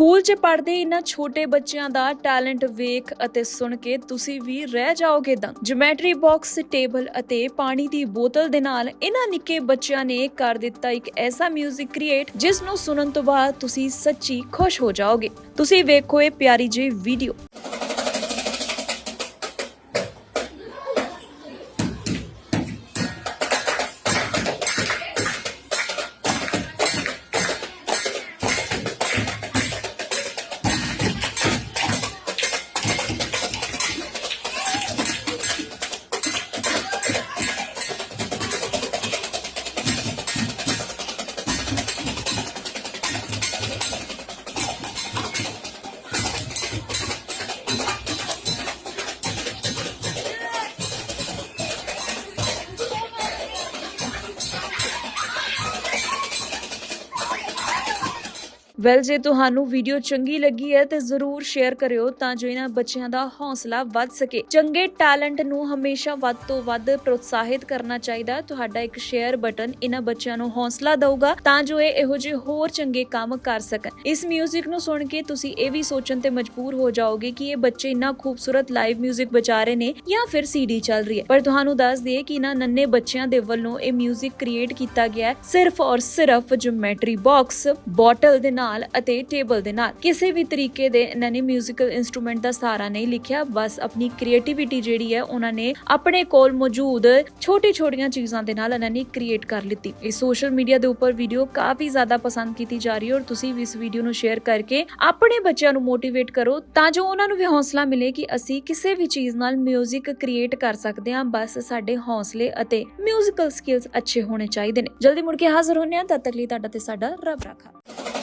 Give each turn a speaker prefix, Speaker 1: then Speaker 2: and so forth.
Speaker 1: School 'ਚ ਪੜ੍ਹਦੇ ਇਹਨਾਂ ਛੋਟੇ ਬੱਚਿਆਂ ਦਾ ਟੈਲੈਂਟ ਵੇਖ ਅਤੇ ਸੁਣ ਕੇ ਤੁਸੀਂ ਵੀ ਰਹਿ ਜਾਓਗੇ ਦੰਗ ਜਿਓਮੈਟਰੀ ਬਾਕਸ ਟੇਬਲ ਅਤੇ ਪਾਣੀ ਦੀ ਬੋਤਲ ਦੇ ਨਾਲ ਇਹਨਾਂ ਨਿੱਕੇ ਬੱਚਿਆਂ ਨੇ ਕਰ ਦਿੱਤਾ ਇੱਕ ਐਸਾ 뮤직 ਕ੍ਰੀਏਟ ਜਿਸ ਨੂੰ ਸੁਣਨ ਤੋਂ ਬਾਅਦ ਤੁਸੀਂ ਸੱਚੀ ਖੁਸ਼ ਹੋ ਜਾਓਗੇ। ਤੁਸੀਂ ਵੇਖੋ ਇਹ ਪਿਆਰੀ ਜਿਹੀ ਵੀਡੀਓ ਵੈਲ ਜੇ ਤੁਹਾਨੂੰ ਵੀਡੀਓ ਚੰਗੀ ਲੱਗੀ ਹੈ ਤੇ ਜ਼ਰੂਰ ਸ਼ੇਅਰ ਕਰਿਓ ਤਾਂ ਜੋ ਇਹਨਾਂ ਬੱਚਿਆਂ ਦਾ ਹੌਸਲਾ ਵੱਧ ਸਕੇ ਚੰਗੇ ਟੈਲੈਂਟ ਨੂੰ ਹਮੇਸ਼ਾ ਵੱਧ ਤੋਂ ਵੱਧ ਪ੍ਰੋਤਸਾਹਿਤ ਕਰਨਾ ਚਾਹੀਦਾ ਹੈ। ਤੁਹਾਡਾ ਇੱਕ ਸ਼ੇਅਰ ਬਟਨ ਇਹਨਾਂ ਬੱਚਿਆਂ ਨੂੰ ਹੌਸਲਾ ਦਊਗਾ ਤਾਂ ਜੋ ਇਹ ਇਹੋ ਜਿਹੇ ਹੋਰ ਚੰਗੇ ਕੰਮ ਕਰ ਸਕਣ ਇਸ 뮤직 ਨੂੰ ਸੁਣ ਕੇ ਤੁਸੀਂ ਇਹ ਵੀ ਸੋਚਣ ਤੇ ਮਜਬੂਰ ਹੋ ਜਾਓਗੇ ਕਿ ਇਹ ਬੱਚੇ ਇੰਨਾ ਖੂਬਸੂਰਤ ਲਾਈਵ 뮤직 ਬਜਾ ਰਹੇ ਨੇ ਜਾਂ ਫਿਰ ਸੀਡੀ ਚੱਲ ਰਹੀ ਹੈ ਪਰ ਤੁਹਾਨੂੰ ਦੱਸ ਦਈਏ ਕਿ ਇਹਨਾਂ ਨੰਨੇ ਬੱਚਿਆਂ ਦੇ ਵੱਲੋਂ ਇਹ 뮤직 ਕ੍ਰੀਏਟ ਕੀਤਾ ਗਿਆ ਹੈ ਸਿਰਫ ਔਰ ਸਿਰਫ ਜਿਓਮੈਟਰੀ ਬਾਕਸ ਬੋਟਲ ਦੇ ਨਾਲ ਅਤੇ ਟੇਬਲ ਦੇ ਨਾਲ ਕਿਸੇ ਵੀ ਤਰੀਕੇ ਦੇ ਇਹਨਾਂ ਨੇ 뮤지컬 ਇਨਸਟਰੂਮੈਂਟ ਦਾ ਸਹਾਰਾ ਨਹੀਂ ਲਿਖਿਆ ਬਸ ਆਪਣੀ ਕ੍ਰੀਏਟੀਵਿਟੀ ਜਿਹੜੀ ਹੈ ਉਹਨਾਂ ਨੇ ਆਪਣੇ ਕੋਲ ਮੌਜੂਦ ਛੋਟੀ-ਛੋਟੀਆਂ ਚੀਜ਼ਾਂ ਦੇ ਨਾਲ ਇਹਨਾਂ ਨੇ ਕ੍ਰੀਏਟ ਕਰ ਲਿੱਤੀ ਇਹ ਸੋਸ਼ਲ ਮੀਡੀਆ ਦੇ ਉੱਪਰ ਵੀਡੀਓ ਕਾਫੀ ਜ਼ਿਆਦਾ ਪਸੰਦ ਕੀਤੀ ਜਾ ਰਹੀ ਹੈ ਔਰ ਤੁਸੀਂ ਵੀ ਇਸ ਵੀਡੀਓ ਨੂੰ ਸ਼ੇਅਰ ਕਰਕੇ ਆਪਣੇ ਬੱਚਿਆਂ ਨੂੰ ਮੋਟੀਵੇਟ ਕਰੋ ਤਾਂ ਜੋ ਉਹਨਾਂ ਨੂੰ ਵੀ ਹੌਸਲਾ ਮਿਲੇ ਕਿ ਅਸੀਂ ਕਿਸੇ ਵੀ ਚੀਜ਼ ਨਾਲ 뮤직 ਕ੍ਰੀਏਟ ਕਰ ਸਕਦੇ ਹਾਂ ਬਸ ਸਾਡੇ ਹੌਸਲੇ ਅਤੇ 뮤지컬 ਸਕਿੱਲਸ ਅੱਛੇ ਹੋਣੇ ਚਾਹੀਦੇ ਨੇ ਜਲਦੀ ਮੁੜ ਕੇ ਹਾਜ਼ਰ ਹੋਣੇ ਆ ਤਦ ਤੱਕ ਲਈ ਤੁਹਾਡਾ ਤੇ ਸਾਡਾ ਰੱਬ ਰਾਖਾ